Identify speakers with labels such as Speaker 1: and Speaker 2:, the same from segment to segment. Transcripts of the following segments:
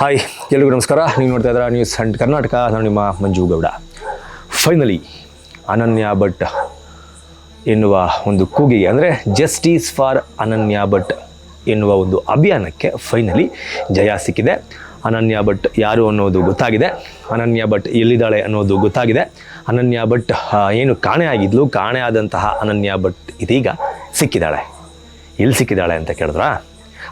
Speaker 1: Hi ಎಲ್ರಿಗೂ ನಮಸ್ಕಾರ. ನೀವು ನೋಡ್ತಾ ಇದ್ದೀರಾ ನ್ಯೂಸ್ ಅಂಡ್ ಕರ್ನಾಟಕ ನಾನು ನಿಮ್ಮ ಮಂಜು ಗೌಡ. ಫೈನಲಿ ಅನನ್ಯ ಭಟ್ ಎನ್ನುವ ಒಂದು ಕೂಗಿಗೆ, ಅಂದರೆ ಜಸ್ಟಿಸ್ ಫಾರ್ ಅನನ್ಯ ಭಟ್ ಎನ್ನುವ ಒಂದು ಅಭಿಯಾನಕ್ಕೆ ಫೈನಲಿ ಜಯ ಸಿಕ್ಕಿದೆ. ಅನನ್ಯ ಭಟ್ ಯಾರು ಅನ್ನೋದು ಗೊತ್ತಾಗಿದೆ. ಅನನ್ಯ ಭಟ್ ಎಲ್ಲಿದ್ದಾಳೆ ಅನ್ನೋದು ಗೊತ್ತಾಗಿದೆ. ಅನನ್ಯ ಭಟ್ ಏನು ಕಾಣೆ ಆಗಿದ್ಲು, ಕಾಣೆ ಆದಂತಹ ಅನನ್ಯ ಭಟ್ ಇದೀಗ ಸಿಕ್ಕಿದ್ದಾಳೆ. ಎಲ್ಲಿ ಸಿಕ್ಕಿದ್ದಾಳೆ ಅಂತ ಕೇಳಿದ್ರಾ?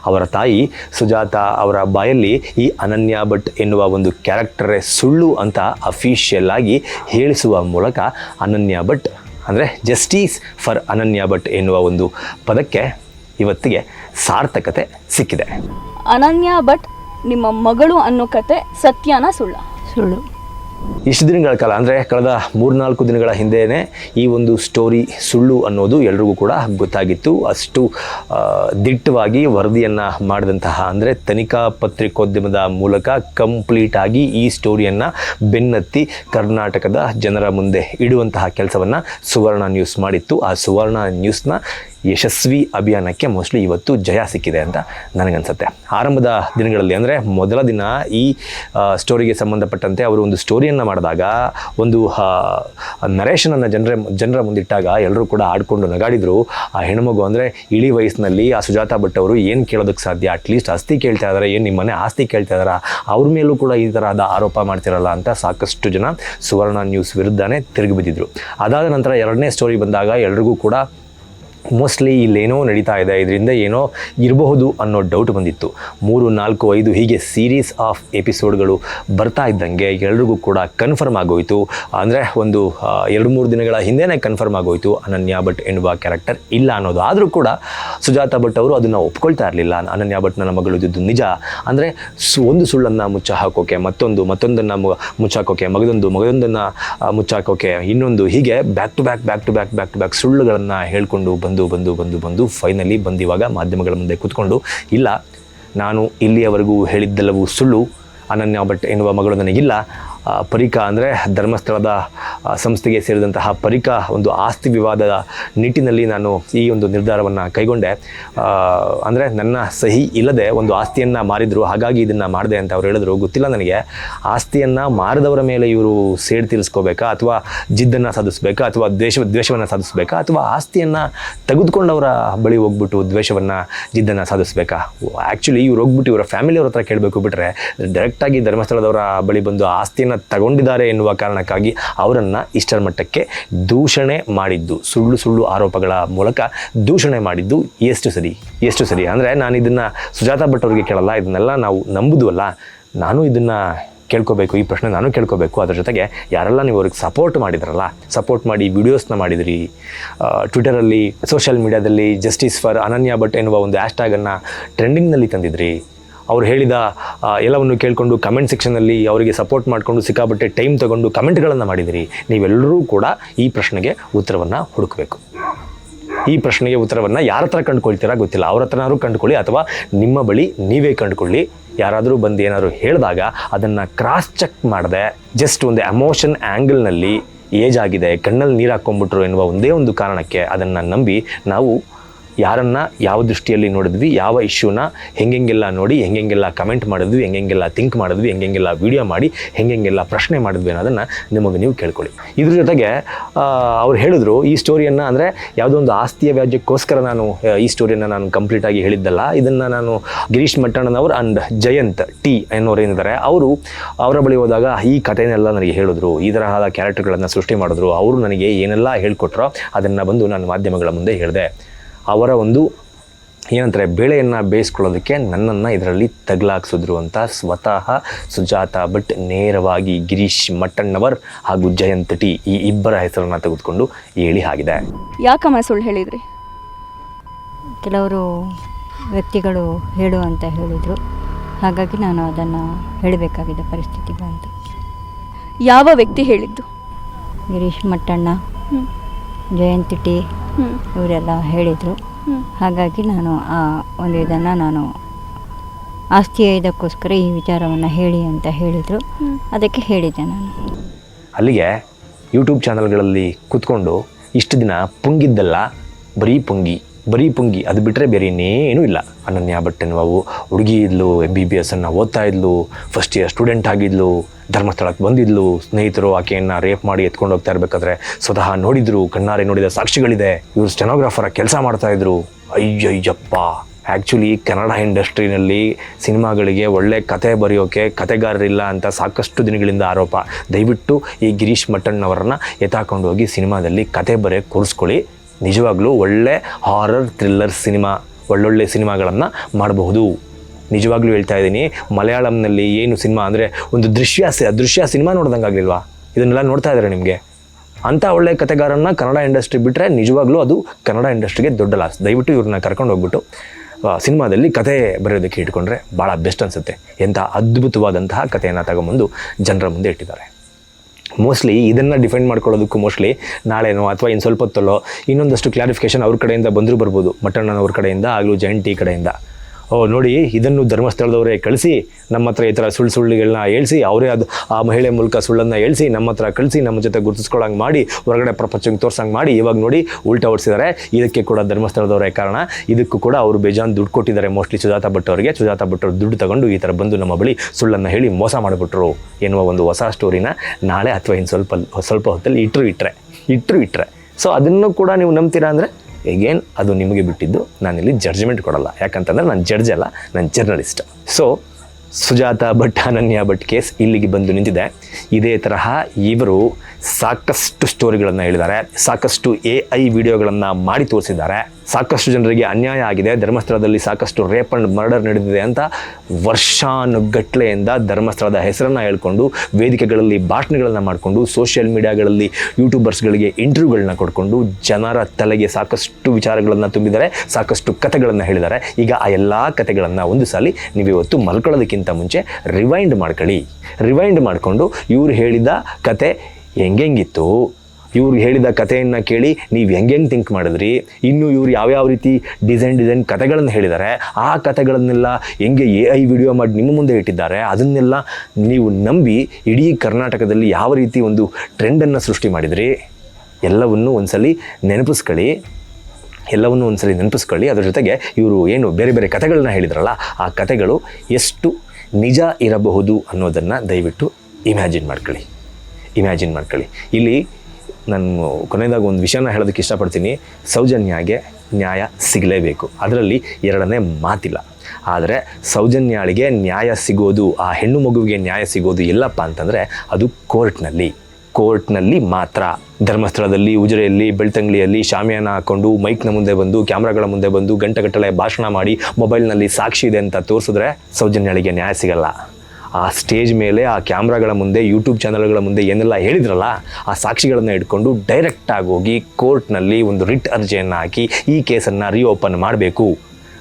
Speaker 1: ಅವರ ತಾಯಿ ಸುಜಾತ ಅವರ ಬಾಯಲ್ಲಿ ಈ ಅನನ್ಯ ಭಟ್ ಎನ್ನುವ ಒಂದು ಕ್ಯಾರೆಕ್ಟರೇ ಸುಳ್ಳು ಅಂತ ಅಫಿಷಿಯಲ್ ಆಗಿ ಹೇಳಿಸುವ ಮೂಲಕ ಅನನ್ಯ ಭಟ್ ಅಂದರೆ ಜಸ್ಟಿಸ್ ಫಾರ್ ಅನನ್ಯ ಭಟ್ ಎನ್ನುವ ಒಂದು ಪದಕ್ಕೆ ಇವತ್ತಿಗೆ ಸಾರ್ಥಕತೆ ಸಿಕ್ಕಿದೆ.
Speaker 2: ಅನನ್ಯ ಭಟ್ ನಿಮ್ಮ ಮಗಳು ಅನ್ನೋ ಕತೆ ಸತ್ಯನ ಸುಳ್ಳ.
Speaker 3: ಸುಳ್ಳು.
Speaker 1: ಇಷ್ಟು ದಿನಗಳ ಕಾಲ, ಅಂದರೆ ಕಳೆದ ಮೂರ್ನಾಲ್ಕು ದಿನಗಳ ಹಿಂದೆಯೇ ಈ ಒಂದು ಸ್ಟೋರಿ ಸುಳ್ಳು ಅನ್ನೋದು ಎಲ್ರಿಗೂ ಕೂಡ ಗೊತ್ತಾಗಿತ್ತು. ಅಷ್ಟು ದಿಟ್ಟವಾಗಿ ವರದಿಯನ್ನು ಮಾಡಿದಂತಹ, ಅಂದರೆ ತನಿಖಾ ಪತ್ರಿಕೋದ್ಯಮದ ಮೂಲಕ ಕಂಪ್ಲೀಟ್ ಆಗಿ ಈ ಸ್ಟೋರಿಯನ್ನು ಬೆನ್ನತ್ತಿ ಕರ್ನಾಟಕದ ಜನರ ಮುಂದೆ ಇಡುವಂತಹ ಕೆಲಸವನ್ನು ಸುವರ್ಣ ನ್ಯೂಸ್ ಮಾಡಿತ್ತು. ಆ ಸುವರ್ಣ ನ್ಯೂಸ್ನ ಯಶಸ್ವಿ ಅಭಿಯಾನಕ್ಕೆ ಮೋಸ್ಟ್ಲಿ ಇವತ್ತು ಜಯ ಸಿಕ್ಕಿದೆ ಅಂತ ನನಗನ್ಸುತ್ತೆ. ಆರಂಭದ ದಿನಗಳಲ್ಲಿ ಅಂದರೆ ಮೊದಲ ದಿನ ಈ ಸ್ಟೋರಿಗೆ ಸಂಬಂಧಪಟ್ಟಂತೆ ಅವರು ಒಂದು ಸ್ಟೋರಿಯನ್ನು ಮಾಡಿದಾಗ, ಒಂದು ನರೇಶನನ್ನು ಜನರ ಜನರ ಮುಂದಿಟ್ಟಾಗ ಎಲ್ಲರೂ ಕೂಡ ಆಡಿಕೊಂಡು ನಗಾಡಿದರು. ಆ ಹೆಣ್ಮಗು ಅಂದರೆ ಇಳಿ ವಯಸ್ಸಿನಲ್ಲಿ ಆ ಸುಜಾತ ಭಟ್ ಅವರು ಏನು ಕೇಳೋದಕ್ಕೆ ಸಾಧ್ಯ? ಅಟ್ಲೀಸ್ಟ್ ಆಸ್ತಿ ಕೇಳ್ತಾ ಇದ್ದಾರೆ ಏನು ನಿಮ್ಮನೆ ಆಸ್ತಿ ಕೇಳ್ತಾ ಇದ್ದಾರಾ ಅವ್ರ ಮೇಲೂ ಕೂಡ ಈ ಥರದ ಆರೋಪ ಮಾಡ್ತಿರಲ್ಲ ಅಂತ ಸಾಕಷ್ಟು ಜನ ಸುವರ್ಣ ನ್ಯೂಸ್ ವಿರುದ್ಧನೇ ತಿರುಗಿ ಬಿದ್ದಿದ್ರು. ಅದಾದ ನಂತರ ಎರಡನೇ ಸ್ಟೋರಿ ಬಂದಾಗ ಎಲ್ರಿಗೂ ಕೂಡ ಮೋಸ್ಟ್ಲಿ ಇಲ್ಲೇನೋ ನಡೀತಾ ಇದೆ, ಇದರಿಂದ ಏನೋ ಇರಬಹುದು ಅನ್ನೋ ಡೌಟ್ ಬಂದಿತ್ತು. ಮೂರು, ನಾಲ್ಕು, ಐದು ಹೀಗೆ ಸೀರೀಸ್ ಆಫ್ ಎಪಿಸೋಡ್ಗಳು ಬರ್ತಾ ಇದ್ದಂಗೆ ಎಲ್ರಿಗೂ ಕೂಡ ಕನ್ಫರ್ಮ್ ಆಗೋಯಿತು. ಅಂದರೆ ಒಂದು ಎರಡು, ಮೂರು ದಿನಗಳ ಹಿಂದೆನೇ ಕನ್ಫರ್ಮ್ ಆಗೋಯಿತು. ಅನನ್ಯ ಭಟ್ ಎನ್ನುವ ಕ್ಯಾರೆಕ್ಟರ್ ಇಲ್ಲ ಅನ್ನೋದು. ಆದರೂ ಕೂಡ ಸುಜಾತ ಭಟ್ ಅವರು ಅದನ್ನು ಒಪ್ಕೊಳ್ತಾ ಇರಲಿಲ್ಲ. ಅನನ್ಯ ಭಟ್ ನನ್ನ ಮಗಳು ಇದ್ದಿದ್ದು ನಿಜ. ಅಂದರೆ ಸು, ಒಂದು ಸುಳ್ಳನ್ನು ಮುಚ್ಚ ಹಾಕೋಕೆ ಮತ್ತೊಂದು, ಮತ್ತೊಂದನ್ನು ಮುಚ್ಚಾಕೋಕೆ, ಮಗದೊಂದು, ಮಗದೊಂದನ್ನು ಮುಚ್ಚಾಕೋಕೆ, ಇನ್ನೊಂದು ಹೀಗೆ back to back back to back back to back ಸುಳ್ಳುಗಳನ್ನು ಹೇಳ್ಕೊಂಡು ಬಂದು ಬಂದು ಬಂದು ಬಂದು ಬಂದು ಫೈನಲಿ ಬಂದಿವಾಗ ಮಾಧ್ಯಮಗಳ ಮುಂದೆ ಕೂತ್ಕೊಂಡು, ಇಲ್ಲ, ನಾನು ಇಲ್ಲಿಯವರೆಗೂ ಹೇಳಿದ್ದೆಲ್ಲವೂ ಸುಳ್ಳು, ಅನನ್ಯ ಭಟ್ ಎನ್ನುವ ಮಗಳು ನನಗಿಲ್ಲ ಪರಿಕ ಅಂದರೆ ಧರ್ಮಸ್ಥಳದ ಸಂಸ್ಥೆಗೆ ಸೇರಿದಂತಹ ಪರಿಕ ಒಂದು ಆಸ್ತಿ ವಿವಾದದ ನಿಟ್ಟಿನಲ್ಲಿ ನಾನು ಈ ಒಂದು ನಿರ್ಧಾರವನ್ನು ಕೈಗೊಂಡೆ. ಅಂದರೆ ನನ್ನ ಸಹಿ ಇಲ್ಲದೆ ಒಂದು ಆಸ್ತಿಯನ್ನು ಮಾರಿದರು, ಹಾಗಾಗಿ ಇದನ್ನು ಮಾಡಿದೆ ಅಂತ ಅವ್ರು ಹೇಳಿದ್ರು. ಗೊತ್ತಿಲ್ಲ ನನಗೆ. ಆಸ್ತಿಯನ್ನು ಮಾರಿದವರ ಮೇಲೆ ಇವರು ಸೇಡ್ ತೀರಿಸ್ಕೋಬೇಕಾ? ಅಥವಾ ಜಿದ್ದನ್ನು ಸಾಧಿಸ್ಬೇಕಾ? ಅಥವಾ ದ್ವೇಷ, ದ್ವೇಷವನ್ನು ಸಾಧಿಸ್ಬೇಕಾ? ಅಥವಾ ಆಸ್ತಿಯನ್ನು ತೆಗೆದುಕೊಂಡವರ ಬಳಿ ಹೋಗ್ಬಿಟ್ಟು ದ್ವೇಷವನ್ನು, ಜಿದ್ದನ್ನು ಸಾಧಿಸ್ಬೇಕಾ? ಆ್ಯಕ್ಚುಲಿ ಇವ್ರು ಹೋಗ್ಬಿಟ್ಟು ಇವರ ಫ್ಯಾಮಿಲಿಯವ್ರ ಹತ್ರ ಕೇಳಬೇಕು ಬಿಟ್ಟರೆ ಡೈರೆಕ್ಟಾಗಿ ಧರ್ಮಸ್ಥಳದವರ ಬಳಿ ಬಂದು ಆಸ್ತಿಯನ್ನು ತಗೊಂಡಿದ್ದಾರೆ ಎನ್ನುವ ಕಾರಣಕ್ಕಾಗಿ ಅವರನ್ನು ಇಷ್ಟರ ಮಟ್ಟಕ್ಕೆ ದೂಷಣೆ ಮಾಡಿದ್ದು. ಸುಳ್ಳು ಸುಳ್ಳು ಆರೋಪಗಳ ಮೂಲಕ ದೂಷಣೆ ಮಾಡಿದ್ದು. ಎಷ್ಟು ಸರಿ? ಎಷ್ಟು ಸರಿ? ಅಂದರೆ ನಾನು ಇದನ್ನು ಸುಜಾತ ಭಟ್ ಅವರಿಗೆ ಕೇಳಲ್ಲ, ಇದನ್ನೆಲ್ಲ ನಾವು ನಂಬುದುವಲ್ಲ ನಾನು ಇದನ್ನು ಕೇಳ್ಕೋಬೇಕು, ಈ ಪ್ರಶ್ನೆ ನಾನು ಕೇಳ್ಕೋಬೇಕು. ಅದ್ರ ಜೊತೆಗೆ ಯಾರೆಲ್ಲ ನೀವು ಅವ್ರಿಗೆ ಸಪೋರ್ಟ್ ಮಾಡಿದ್ರಲ್ಲ ಸಪೋರ್ಟ್ ಮಾಡಿ ವಿಡಿಯೋಸ್ನ ಮಾಡಿದಿರಿ ಟ್ವಿಟರಲ್ಲಿ ಸೋಷಿಯಲ್ ಮೀಡಿಯಾದಲ್ಲಿ ಜಸ್ಟಿಸ್ ಫಾರ್ ಅನನ್ಯ ಭಟ್ ಎನ್ನುವ ಒಂದು ಹ್ಯಾಶ್ಟ್ಯಾಗನ್ನು ಟ್ರೆಂಡಿಂಗ್ನಲ್ಲಿ ತಂದಿದ್ರಿ. ಅವ್ರು ಹೇಳಿದ ಎಲ್ಲವನ್ನು ಕೇಳಿಕೊಂಡು ಕಮೆಂಟ್ ಸೆಕ್ಷನಲ್ಲಿ ಅವರಿಗೆ ಸಪೋರ್ಟ್ ಮಾಡಿಕೊಂಡು ಸಿಕ್ಕಾಬಟ್ಟೆ ಟೈಮ್ ತಗೊಂಡು ಕಮೆಂಟ್ಗಳನ್ನು ಮಾಡಿದಿರಿ. ನೀವೆಲ್ಲರೂ ಕೂಡ ಈ ಪ್ರಶ್ನೆಗೆ ಉತ್ತರವನ್ನು ಹುಡುಕಬೇಕು. ಈ ಪ್ರಶ್ನೆಗೆ ಉತ್ತರವನ್ನು ಯಾರ ಹತ್ರ ಕಂಡುಕೊಳ್ತೀರಾ ಗೊತ್ತಿಲ್ಲ. ಅವ್ರ ಹತ್ರನಾದ್ರೂ ಕಂಡುಕೊಳ್ಳಿ ಅಥವಾ ನಿಮ್ಮ ಬಳಿ ನೀವೇ ಕಂಡುಕೊಳ್ಳಿ. ಯಾರಾದರೂ ಬಂದು ಏನಾದರೂ ಹೇಳಿದಾಗ ಅದನ್ನು ಕ್ರಾಸ್ ಚೆಕ್ ಮಾಡದೆ. ಜಸ್ಟ್ ಒಂದು ಎಮೋಷನ್ ಆ್ಯಂಗಲ್ನಲ್ಲಿ ಏಜ್ ಆಗಿದೆ, ಕಣ್ಣಲ್ಲಿ ನೀರು ಹಾಕ್ಕೊಂಡ್ಬಿಟ್ರು ಎನ್ನುವ ಒಂದೇ ಒಂದು ಕಾರಣಕ್ಕೆ ಅದನ್ನು ನಂಬಿ ನಾವು ಯಾರನ್ನು ಯಾವ ದೃಷ್ಟಿಯಲ್ಲಿ ನೋಡಿದ್ವಿ, ಯಾವ ಇಶ್ಯೂನ ಹೆಂಗೆಂಗೆಲ್ಲ ನೋಡಿ, ಹೆಂಗೆಂಗೆಲ್ಲ ಕಮೆಂಟ್ ಮಾಡಿದ್ವಿ, ಹೆಂಗೆಂಗೆಲ್ಲ ಥಿಂಕ್ ಮಾಡಿದ್ವಿ, ಹೆಂಗೆಂಗೆಲ್ಲ ವಿಡಿಯೋ ಮಾಡಿ, ಹೆಂಗೆಂಗೆಲ್ಲ ಪ್ರಶ್ನೆ ಮಾಡಿದ್ವಿ ಅನ್ನೋದನ್ನು ನಿಮಗೆ ನೀವು ಕೇಳ್ಕೊಳ್ಳಿ. ಇದ್ರ ಜೊತೆಗೆ ಅವ್ರು ಹೇಳಿದ್ರು, ಈ ಸ್ಟೋರಿಯನ್ನು ಅಂದರೆ ಯಾವುದೋ ಒಂದು ಆಸ್ತಿಯ ವ್ಯಾಜ್ಯಕ್ಕೋಸ್ಕರ ನಾನು ಈ ಸ್ಟೋರಿಯನ್ನು ನಾನು ಕಂಪ್ಲೀಟಾಗಿ ಹೇಳಿದ್ದಲ್ಲ, ಇದನ್ನು ನಾನು ಗಿರೀಶ್ ಮಟ್ಟಣ್ಣನವರು ಆ್ಯಂಡ್ ಜಯಂತ್ ಟಿ ಎನ್ನುವರು ಏನಿದ್ದಾರೆ, ಅವರು ಅವರ ಬಳಿ ಹೋದಾಗ ಈ ಕಥೆನೆಲ್ಲ ನನಗೆ ಹೇಳಿದ್ರು, ಈ ತರಹದ ಕ್ಯಾರೆಕ್ಟರ್ಗಳನ್ನು ಸೃಷ್ಟಿ ಮಾಡಿದ್ರು, ಅವರು ನನಗೆ ಏನೆಲ್ಲ ಹೇಳ್ಕೊಟ್ರೋ ಅದನ್ನು ಬಂದು ನಾನು ಮಾಧ್ಯಮಗಳ ಮುಂದೆ ಹೇಳಿದೆ. ಅವರ ಒಂದು ಏನಂತಾರೆ ಬೆಳೆಯನ್ನು ಬೇಯಿಸ್ಕೊಳ್ಳೋದಕ್ಕೆ ನನ್ನನ್ನು ಇದರಲ್ಲಿ ತಗಲಾಕ್ಸಿದ್ರು ಅಂತ ಸ್ವತಃ ಸುಜಾತ ಭಟ್ ನೇರವಾಗಿ ಗಿರೀಶ್ ಮಟ್ಟಣ್ಣವರ್ ಹಾಗೂ ಜಯಂತ್ ಟಿ ಈ ಇಬ್ಬರ ಹೆಸರನ್ನು ತೆಗೆದುಕೊಂಡು ಹೇಳಿ ಆಗಿದೆ
Speaker 2: ಯಾಕಮ್ಮ ಸುಳ್ಳು ಹೇಳಿದ್ರಿ?
Speaker 3: ಕೆಲವರು ವ್ಯಕ್ತಿಗಳು ಹೇಳು ಅಂತ ಹೇಳಿದರು. ಹಾಗಾಗಿ ನಾನು ಅದನ್ನು ಹೇಳಬೇಕಾಗಿದೆ ಪರಿಸ್ಥಿತಿ ಬಂತು.
Speaker 2: ಯಾವ ವ್ಯಕ್ತಿ ಹೇಳಿದ್ದು?
Speaker 3: ಗಿರೀಶ್ ಮಟ್ಟಣ್ಣ
Speaker 2: ಜಯಂತ್
Speaker 3: ಜಯಂತಿ ಟಿ. ಇವರೆಲ್ಲ ಹೇಳಿದರು. ಹಾಗಾಗಿ ನಾನು ಆ ಒಂದು ಇದನ್ನು ನಾನು ಆಸ್ತಿ ಇದಕ್ಕೋಸ್ಕರ ಈ ವಿಚಾರವನ್ನು ಹೇಳಿ ಅಂತ ಹೇಳಿದರು. ಅದಕ್ಕೆ ಹೇಳಿದ್ದೆ ನಾನು.
Speaker 1: ಅಲ್ಲಿಗೆ ಯೂಟ್ಯೂಬ್ ಚಾನಲ್ಗಳಲ್ಲಿ ಕೂತ್ಕೊಂಡು ಇಷ್ಟು ದಿನ ಪುಂಗಿದ್ದಲ್ಲ ಬರೀ ಪುಂಗಿ. ಬರೀ ಪುಂಗಿ, ಅದು ಬಿಟ್ಟರೆ ಬೇರೆ ಇನ್ನೇನೂ ಇಲ್ಲ. ಅನನ್ಯ ಭಟ್ ಎನ್ನುವವು ಹುಡುಗಿ ಇದ್ಲು ಎಂ ಬಿ ಬಿ ಎಸ್ಸನ್ನು ಓದ್ತಾ ಇದ್ಲು ಫಸ್ಟ್ ಇಯರ್ ಸ್ಟೂಡೆಂಟ್ ಆಗಿದ್ಲು, ಧರ್ಮಸ್ಥಳಕ್ಕೆ ಬಂದಿದ್ಲು, ಸ್ನೇಹಿತರು ಆಕೆಯನ್ನು ರೇಪ್ ಮಾಡಿ ಎತ್ಕೊಂಡು ಹೋಗ್ತಾ ಇರಬೇಕಾದ್ರೆ ಸ್ವತಃ ನೋಡಿದ್ರು, ಕಣ್ಣಾರೆ ನೋಡಿದ ಸಾಕ್ಷಿಗಳಿದೆ. ಇವರು ಸ್ಟೆನೋಗ್ರಾಫರ ಕೆಲಸ ಮಾಡ್ತಾ ಇದ್ರು. ಅಯ್ಯಯ್ಯಪ್ಪ ಆ್ಯಕ್ಚುಲಿ ಕನ್ನಡ ಇಂಡಸ್ಟ್ರಿನಲ್ಲಿ ಸಿನಿಮಾಗಳಿಗೆ ಒಳ್ಳೆ ಕತೆ ಬರೆಯೋಕೆ ಕತೆಗಾರರಿಲ್ಲ ಅಂತ ಸಾಕಷ್ಟು ದಿನಗಳಿಂದ ಆರೋಪ. ದಯವಿಟ್ಟು ಈ ಗಿರೀಶ್ ಮಟ್ಟಣ್ಣವರನ್ನ ಎತ್ತಾಕೊಂಡು ಹೋಗಿ ಸಿನಿಮಾದಲ್ಲಿ ಕತೆ ಬರೆಯೋಕೆ ಕೂರಿಸ್ಕೊಳ್ಳಿ. ನಿಜವಾಗ್ಲೂ ಒಳ್ಳೆ ಹಾರರ್ ಥ್ರಿಲ್ಲರ್ ಸಿನಿಮಾ, ಒಳ್ಳೊಳ್ಳೆ ಸಿನಿಮಾಗಳನ್ನು ಮಾಡಬಹುದು. ನಿಜವಾಗ್ಲೂ ಹೇಳ್ತಾ ಇದ್ದೀನಿ, ಮಲಯಾಳಂನಲ್ಲಿ ಏನು ಸಿನಿಮಾ ಅಂದರೆ ಒಂದು ದೃಶ್ಯ ದೃಶ್ಯ ಸಿನಿಮಾ ನೋಡ್ದಂಗೆ ಆಗಲಿಲ್ವಾ? ಇದನ್ನೆಲ್ಲ ನೋಡ್ತಾ ಇದ್ದಾರೆ ನಿಮಗೆ? ಅಂಥ ಒಳ್ಳೆ ಕತೆಗಾರನ್ನ ಕನ್ನಡ ಇಂಡಸ್ಟ್ರಿ ಬಿಟ್ಟರೆ ನಿಜವಾಗ್ಲೂ ಅದು ಕನ್ನಡ ಇಂಡಸ್ಟ್ರಿಗೆ ದೊಡ್ಡ ಲಾಸ್ ದಯವಿಟ್ಟು ಇವ್ರನ್ನ ಕರ್ಕೊಂಡು ಹೋಗ್ಬಿಟ್ಟು ಸಿನಿಮಾದಲ್ಲಿ ಕತೆ ಬರೆಯೋದಕ್ಕೆ ಇಟ್ಕೊಂಡ್ರೆ ಭಾಳ ಬೆಸ್ಟ್ ಅನಿಸುತ್ತೆ. ಎಂಥ ಅದ್ಭುತವಾದಂತಹ ಕಥೆಯನ್ನು ತಗೊಂಬಂದು ಜನರ ಮುಂದೆ ಇಟ್ಟಿದ್ದಾರೆ. ಮೋಸ್ಟ್ಲಿ ಇದನ್ನು ಡಿಫೆಂಡ್ ಮಾಡ್ಕೊಳ್ಳೋದಕ್ಕೂ ಮೋಸ್ಟ್ಲಿ ನಾಳೆನೋ ಅಥವಾ ಇನ್ನು ಸ್ವಲ್ಪ ಹೊತ್ತಲ್ಲೋ ಇನ್ನೊಂದಷ್ಟು ಕ್ಲಾರಿಫಿಕೇಶನ್ ಅವ್ರ ಕಡೆಯಿಂದ ಬಂದರೂ ಬರ್ಬೋದು. ಮಟ್ಟಣ್ಣನವ್ರ ಕಡೆಯಿಂದ ಆಗಲೂ ಜಯಂಟಿ ಕಡೆಯಿಂದ. ಓ, ನೋಡಿ, ಇದನ್ನು ಧರ್ಮಸ್ಥಳದವರೇ ಕಳಿಸಿ, ನಮ್ಮ ಹತ್ರ ಈ ಥರ ಸುಳ್ಳು ಸುಳ್ಳುಗಳನ್ನ ಹೇಳಿಸಿ, ಅವರೇ ಅದು ಆ ಮಹಿಳೆ ಮೂಲಕ ಸುಳ್ಳನ್ನು ಹೇಳಿಸಿ, ನಮ್ಮ ಹತ್ರ ಕಳಿಸಿ, ನಮ್ಮ ಜೊತೆ ಗುರುತಿಸ್ಕೊಳ್ಳಂಗೆ ಮಾಡಿ, ಹೊರಗಡೆ ಪ್ರಪಂಚಕ್ಕೆ ತೋರ್ಸಂಗೆ ಮಾಡಿ, ಇವಾಗ ನೋಡಿ ಉಲ್ಟಾ ಹೊಡ್ಸಿದ್ದಾರೆ ಇದಕ್ಕೆ ಕೂಡ ಧರ್ಮಸ್ಥಳದವರೇ ಕಾರಣ. ಇದಕ್ಕೂ ಕೂಡ ಅವರು ಬೇಜಾನ್ ದುಡ್ಡು ಕೊಟ್ಟಿದ್ದಾರೆ. ಮೋಸ್ಟ್ಲಿ ಸುಜಾತ ಭಟ್ ಅವರಿಗೆ. ಸುಜಾತ ಭಟ್ ದುಡ್ಡು ತಗೊಂಡು ಈ ಥರ ಬಂದು ನಮ್ಮ ಬಳಿ ಸುಳ್ಳನ್ನು ಹೇಳಿ ಮೋಸ ಮಾಡಿಬಿಟ್ರು ಎನ್ನುವ ಒಂದು ಹೊಸ ಸ್ಟೋರಿನ ನಾಳೆ ಅಥವಾ ಇನ್ನು ಸ್ವಲ್ಪ ಸ್ವಲ್ಪ ಹೊತ್ತಲ್ಲಿ ಇಟ್ಟರು ಇಟ್ಟರೆ ಇಟ್ಟರು ಇಟ್ಟರೆ ಸೊ ಅದನ್ನು ಕೂಡ ನೀವು ನಂಬ್ತೀರಾ ಅಂದರೆ ಎಗೇನ್ ಅದು ನಿಮಗೆ ಬಿಟ್ಟಿದ್ದು ನಾನಿಲ್ಲಿ ಜಡ್ಜ್ಮೆಂಟ್ ಕೊಡಲ್ಲ. ಯಾಕಂತಂದರೆ ನಾನು ಜಡ್ಜ್ ಅಲ್ಲ, ನಾನು journalist so Sujatha Bhat, Ananya Bhat case ಇಲ್ಲಿಗೆ ಬಂದು ನಿಂತಿದೆ. ಇದೇ ತರಹ ಇವರು ಸಾಕಷ್ಟು ಸ್ಟೋರಿಗಳನ್ನು ಹೇಳಿದ್ದಾರೆ. ಸಾಕಷ್ಟು ಎ ಐ ವಿಡಿಯೋಗಳನ್ನು ಮಾಡಿ ತೋರಿಸಿದ್ದಾರೆ. ಸಾಕಷ್ಟು ಜನರಿಗೆ ಅನ್ಯಾಯ ಆಗಿದೆ. ಧರ್ಮಸ್ಥಳದಲ್ಲಿ ಸಾಕಷ್ಟು ರೇಪ್ ಅಂಡ್ ಮರ್ಡರ್ ನಡೆದಿದೆ ಅಂತ ವರ್ಷಾನುಗಟ್ಟಲೆಯಿಂದ ಧರ್ಮಸ್ಥಳದ ಹೆಸರನ್ನು ಹೇಳ್ಕೊಂಡು, ವೇದಿಕೆಗಳಲ್ಲಿ ಭಾಷಣಗಳನ್ನು ಮಾಡಿಕೊಂಡು ಸೋಷಿಯಲ್ ಮೀಡಿಯಾಗಳಲ್ಲಿ ಯೂಟ್ಯೂಬರ್ಸ್ಗಳಿಗೆ ಇಂಟರ್ವ್ಯೂಗಳನ್ನ ಕೊಡ್ಕೊಂಡು ಜನರ ತಲೆಗೆ ಸಾಕಷ್ಟು ವಿಚಾರಗಳನ್ನು ತುಂಬಿದ್ದಾರೆ, ಸಾಕಷ್ಟು ಕಥೆಗಳನ್ನು ಹೇಳಿದ್ದಾರೆ. ಈಗ ಆ ಎಲ್ಲ ಕಥೆಗಳನ್ನು ಒಂದು ಸಲ ನೀವು ಇವತ್ತು ಮಲ್ಕೊಳ್ಳೋದಕ್ಕಿಂತ ಮುಂಚೆ ರಿವೈಂಡ್ ಮಾಡ್ಕೊಳ್ಳಿ. ರಿವೈಂಡ್ ಮಾಡಿಕೊಂಡು ಇವರು ಹೇಳಿದ ಕತೆ ಹೆಂಗೆಂಗಿತ್ತು? ಇವ್ರು ಹೇಳಿದ ಕಥೆಯನ್ನು ಕೇಳಿ ನೀವು ಹೆಂಗೆ ಹೆಂಗೆ ಥಿಂಕ್ ಮಾಡಿದ್ರಿ? ಇನ್ನು ಇವ್ರು ಯಾವ್ಯಾವ ರೀತಿ ಡಿಸೈನ್ ಡಿಸೈನ್ ಕಥೆಗಳನ್ನು ಹೇಳಿದ್ದಾರೆ ಆ ಕಥೆಗಳನ್ನೆಲ್ಲ ಹೆಂಗೆ ಎ ಐ ವಿಡಿಯೋ ಮಾಡಿ ನಿಮ್ಮ ಮುಂದೆ ಇಟ್ಟಿದ್ದಾರೆ? ಅದನ್ನೆಲ್ಲ ನೀವು ನಂಬಿ ಇಡೀ ಕರ್ನಾಟಕದಲ್ಲಿ ಯಾವ ರೀತಿ ಒಂದು ಟ್ರೆಂಡನ್ನು ಸೃಷ್ಟಿ ಮಾಡಿದ್ರಿ? ಎಲ್ಲವನ್ನೂ ಒಂದ್ಸಲಿ ನೆನಪಿಸ್ಕೊಳ್ಳಿ. ಎಲ್ಲವನ್ನೂ ಒಂದ್ಸಲಿ ನೆನಪಿಸ್ಕೊಳ್ಳಿ. ಅದರ ಜೊತೆಗೆ ಇವರು ಏನು ಬೇರೆ ಬೇರೆ ಕಥೆಗಳನ್ನ ಹೇಳಿದ್ರಲ್ಲ, ಆ ಕಥೆಗಳು ಎಷ್ಟು ನಿಜ ಇರಬಹುದು ಅನ್ನೋದನ್ನು ದಯವಿಟ್ಟು ಇಮ್ಯಾಜಿನ್ ಮಾಡ್ಕೊಳ್ಳಿ. ಇಮ್ಯಾಜಿನ್ ಮಾಡ್ಕೊಳ್ಳಿ. ಇಲ್ಲಿ ನಾನು ಕೊನೆಯದಾಗ ಒಂದು ವಿಷಯನ ಹೇಳೋದಕ್ಕೆ ಇಷ್ಟಪಡ್ತೀನಿ. ಸೌಜನ್ಯಾಗೆ ನ್ಯಾಯ ಸಿಗಲೇಬೇಕು. ಅದರಲ್ಲಿ ಎರಡನೇ ಮಾತಿಲ್ಲ. ಆದರೆ ಸೌಜನ್ಯಾಳಿಗೆ ನ್ಯಾಯ ಸಿಗೋದು, ಆ ಹೆಣ್ಣು ಮಗುವಿಗೆ ನ್ಯಾಯ ಸಿಗೋದು ಎಲ್ಲಪ್ಪ ಅಂತಂದರೆ ಅದು ಕೋರ್ಟ್ನಲ್ಲಿ. ಕೋರ್ಟ್ನಲ್ಲಿ ಮಾತ್ರ. ಧರ್ಮಸ್ಥಳದಲ್ಲಿ, ಉಜಿರೆಯಲ್ಲಿ ಬೆಳ್ತಂಗಡಿಯಲ್ಲಿ ಶಾಮಿಯಾನ ಹಾಕೊಂಡು ಮೈಕ್ನ ಮುಂದೆ ಬಂದು, ಕ್ಯಾಮ್ರಾಗಳ ಮುಂದೆ ಬಂದು ಗಂಟೆಗಟ್ಟಲೆ ಭಾಷಣ ಮಾಡಿ, ಮೊಬೈಲ್ನಲ್ಲಿ ಸಾಕ್ಷಿ ಇದೆ ಅಂತ ತೋರಿಸಿದ್ರೆ ಸೌಜನ್ಯಾಳಿಗೆ ನ್ಯಾಯ ಸಿಗಲ್ಲ. ಆ ಸ್ಟೇಜ್ ಮೇಲೆ, ಆ ಕ್ಯಾಮ್ರಾಗಳ ಮುಂದೆ ಯೂಟ್ಯೂಬ್ ಚಾನಲ್ಗಳ ಮುಂದೆ ಏನೆಲ್ಲ ಹೇಳಿದ್ರಲ್ಲ, ಆ ಸಾಕ್ಷಿಗಳನ್ನು ಇಟ್ಕೊಂಡು ಡೈರೆಕ್ಟಾಗಿ ಹೋಗಿ ಕೋರ್ಟ್ನಲ್ಲಿ ಒಂದು ರಿಟ್ ಅರ್ಜಿಯನ್ನು ಹಾಕಿ ಈ ಕೇಸನ್ನು ರೀಓಪನ್ ಮಾಡಬೇಕು.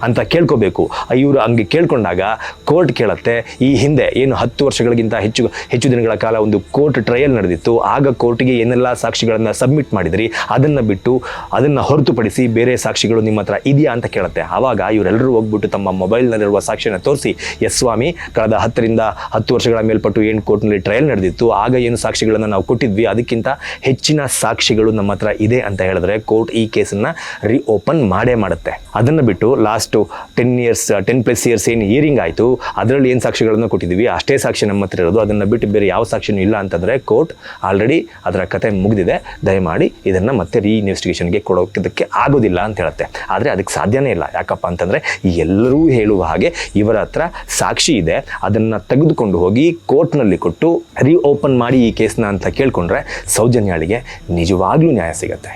Speaker 1: ಅಂತ ಕೇಳ್ಕೋಬೇಕು. ಇವರು ಹಂಗೆ ಕೇಳ್ಕೊಂಡಾಗ ಕೋರ್ಟ್ ಕೇಳುತ್ತೆ. ಈ ಹಿಂದೆ ಏನು ಹತ್ತು ವರ್ಷಗಳಿಗಿಂತ ಹೆಚ್ಚು ಹೆಚ್ಚು ದಿನಗಳ ಕಾಲ ಒಂದು ಕೋರ್ಟ್ ಟ್ರಯಲ್ ನಡೆದಿತ್ತು. ಆಗ ಕೋರ್ಟ್ಗೆ ಏನೆಲ್ಲ ಸಾಕ್ಷಿಗಳನ್ನು ಸಬ್ಮಿಟ್ ಮಾಡಿದ್ರಿ? ಅದನ್ನು ಬಿಟ್ಟು ಅದನ್ನು ಹೊರತುಪಡಿಸಿ ಬೇರೆ ಸಾಕ್ಷಿಗಳು ನಿಮ್ಮ ಹತ್ರ ಇದೆಯಾ ಅಂತ ಕೇಳುತ್ತೆ. ಆವಾಗ ಇವರೆಲ್ಲರೂ ಹೋಗ್ಬಿಟ್ಟು ತಮ್ಮ ಮೊಬೈಲ್ನಲ್ಲಿರುವ ಸಾಕ್ಷಿಯನ್ನು ತೋರಿಸಿ, ಎಸ್ ಸ್ವಾಮಿ, ಕಳೆದ ಹತ್ತರಿಂದ ಹತ್ತು ವರ್ಷಗಳ ಮೇಲ್ಪಟ್ಟು ಏನು ಕೋರ್ಟ್ನಲ್ಲಿ ಟ್ರಯಲ್ ನಡೆದಿತ್ತು, ಆಗ ಏನು ಸಾಕ್ಷಿಗಳನ್ನು ನಾವು ಕೊಟ್ಟಿದ್ವಿ? ಅದಕ್ಕಿಂತ ಹೆಚ್ಚಿನ ಸಾಕ್ಷಿಗಳು ನಮ್ಮ ಹತ್ರ ಇದೆ ಅಂತ ಹೇಳಿದ್ರೆ ಕೋರ್ಟ್ ಈ ಕೇಸನ್ನು ರೀಓಪನ್ ಮಾಡೇ ಮಾಡುತ್ತೆ. ಅದನ್ನು ಬಿಟ್ಟು last ten years ten plus years ಏನು ಹಿಯರಿಂಗ್ ಆಯಿತು, ಅದರಲ್ಲಿ ಏನು ಸಾಕ್ಷಿಗಳನ್ನು ಕೊಟ್ಟಿದ್ದೀವಿ? ಅಷ್ಟೇ ಸಾಕ್ಷಿ ನಮ್ಮ ಹತ್ರ ಇರೋದು. ಅದನ್ನು ಬಿಟ್ಟು ಬೇರೆ ಯಾವ ಸಾಕ್ಷಿನೂ ಇಲ್ಲ ಅಂತಂದರೆ ಕೋರ್ಟ್ ಆಲ್ರೆಡಿ ಅದರ ಕತೆ ಮುಗಿದಿದೆ. ದಯಮಾಡಿ ಇದನ್ನು ಮತ್ತೆ ರೀ ಇನ್ವೆಸ್ಟಿಗೇಷನ್ಗೆ ಕೊಡೋದಕ್ಕೆ ಆಗೋದಿಲ್ಲ ಅಂತ ಹೇಳುತ್ತೆ. ಆದರೆ ಅದಕ್ಕೆ ಸಾಧ್ಯನೇ ಇಲ್ಲ. ಯಾಕಪ್ಪ ಅಂತಂದರೆ ಎಲ್ಲರೂ ಹೇಳುವ ಹಾಗೆ ಇವರ ಹತ್ರ ಸಾಕ್ಷಿ ಇದೆ. ಅದನ್ನು ತೆಗೆದುಕೊಂಡು ಹೋಗಿ ಕೋರ್ಟ್ನಲ್ಲಿ ಕೊಟ್ಟು ರೀ ಓಪನ್ ಮಾಡಿ ಈ ಕೇಸ್ನ ಅಂತ ಕೇಳಿಕೊಂಡ್ರೆ ಸೌಜನ್ಯಾಳಿಗೆ ನಿಜವಾಗ್ಲೂ ನ್ಯಾಯ ಸಿಗುತ್ತೆ.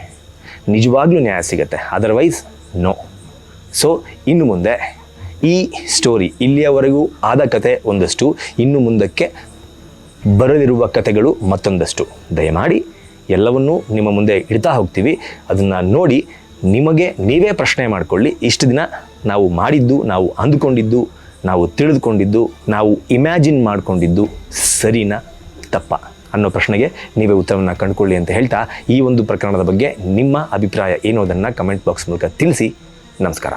Speaker 1: ನಿಜವಾಗ್ಲೂ ನ್ಯಾಯ ಸಿಗುತ್ತೆ. ಅದರ್ವೈಸ್ ನೋ ಸೊ ಇನ್ನು ಮುಂದೆ ಈ ಸ್ಟೋರಿ ಇಲ್ಲಿಯವರೆಗೂ ಆದ ಕತೆ ಒಂದಷ್ಟು, ಇನ್ನು ಮುಂದಕ್ಕೆ ಬರಲಿರುವ ಕತೆಗಳು ಮತ್ತೊಂದಷ್ಟು. ದಯಮಾಡಿ ಎಲ್ಲವನ್ನೂ ನಿಮ್ಮ ಮುಂದೆ ಇಡ್ತಾ ಹೋಗ್ತೀವಿ. ಅದನ್ನು ನೋಡಿ ನಿಮಗೆ ನೀವೇ ಪ್ರಶ್ನೆ ಮಾಡಿಕೊಳ್ಳಿ. ಇಷ್ಟು ದಿನ ನಾವು ಮಾಡಿದ್ದು, ನಾವು ಅಂದುಕೊಂಡಿದ್ದು, ನಾವು ತಿಳಿದುಕೊಂಡಿದ್ದು, ನಾವು ಇಮ್ಯಾಜಿನ್ ಮಾಡಿಕೊಂಡಿದ್ದು ಸರಿನಾ ತಪ್ಪ ಅನ್ನೋ ಪ್ರಶ್ನೆಗೆ ನೀವೇ ಉತ್ತರವನ್ನು ಕಂಡುಕೊಳ್ಳಿ ಅಂತ ಹೇಳ್ತಾ ಈ ಒಂದು ಪ್ರಕರಣದ ಬಗ್ಗೆ ನಿಮ್ಮ ಅಭಿಪ್ರಾಯ ಏನೋದನ್ನು ಕಮೆಂಟ್ ಬಾಕ್ಸ್ ಮೂಲಕ ತಿಳಿಸಿ. ನಮಸ್ಕಾರ